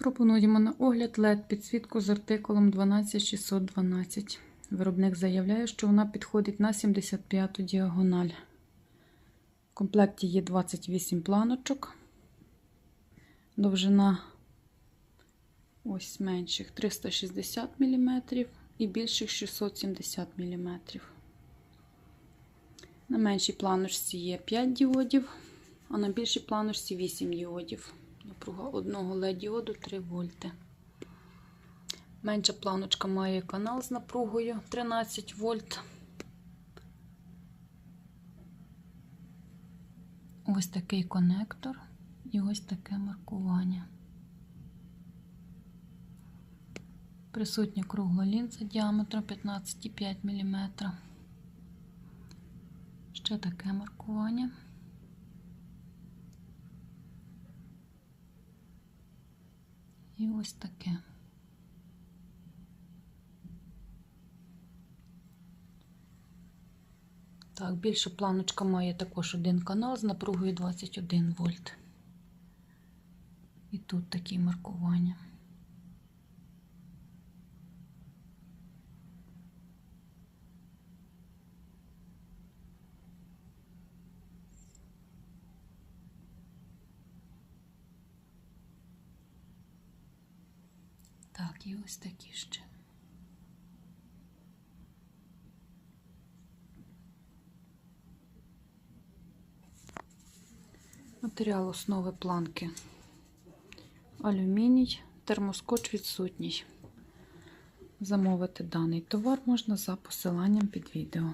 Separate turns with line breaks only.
Пропонуємо на огляд LED підсвітку з артикулом 12612. Виробник заявляє, що вона підходить на 75 діагональ. В комплекті є 28 планочок. Довжина ось менших 360 мм і більших 670 мм. На меншій планочці є 5 діодів, а на більшій планочці 8 діодів. Напруга одного LED-діоду 3 вольти. Менша планочка має канал з напругою 13 вольт. Ось такий конектор і ось таке маркування. Присутня кругла лінза діаметром 15,5 мм. Ще таке маркування. І ось таке. Так, більша планочка має також один канал з напругою 21 вольт. І тут такі маркування. Так, і ось такі ще. Матеріал основи планки. Алюміній, термоскоч відсутній. Замовити даний товар можна за посиланням під відео.